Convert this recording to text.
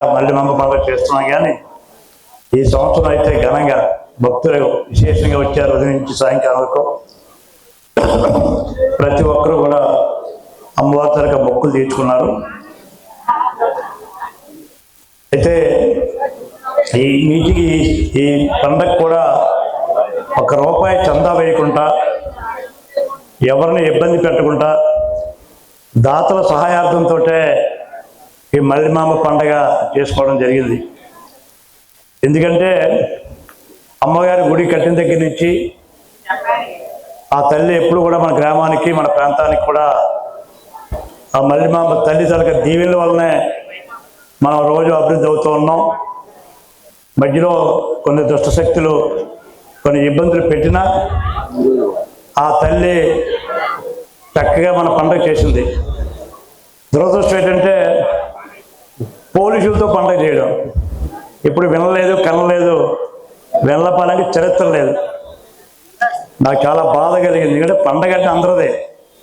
మళ్ళీ మంగ పండుగ చేస్తున్నాం కానీ ఈ సంవత్సరం అయితే ఘనంగా భక్తులు విశేషంగా వచ్చారు ఉదయం నుంచి సాయంకాలం వరకు. ప్రతి ఒక్కరూ కూడా అమ్మవారి తరగ మొక్కులు తీర్చుకున్నారు. అయితే ఈ నీటికి ఈ పండగ కూడా ఒక రూపాయి చందా వేయకుండా ఎవరిని ఇబ్బంది పెట్టకుండా దాతల సహాయార్థంతో ఈ మల్లిమామ పండగ చేసుకోవడం జరిగింది. ఎందుకంటే అమ్మగారి గుడి కట్టిన దగ్గర నుంచి ఆ తల్లి ఎప్పుడు కూడా మన గ్రామానికి మన ప్రాంతానికి కూడా ఆ మల్లిమామ తల్లి తలక దీవెనల వల్లనే మనం రోజు అభివృద్ధి అవుతూ ఉన్నాం. మధ్యలో కొన్ని దుష్టశక్తులు కొన్ని ఇబ్బందులు పెట్టినా ఆ తల్లి చక్కగా మన పండగ చేసింది. పోలీసులతో పండగ చేయడం. ఇప్పుడు వినలేదు కనలేదు. వెళ్ళపాలకి చరిత్ర లేదు. నాకు చాలా బాధ కలిగింది. ఎందుకంటే పండగ అంటే అందరిదే.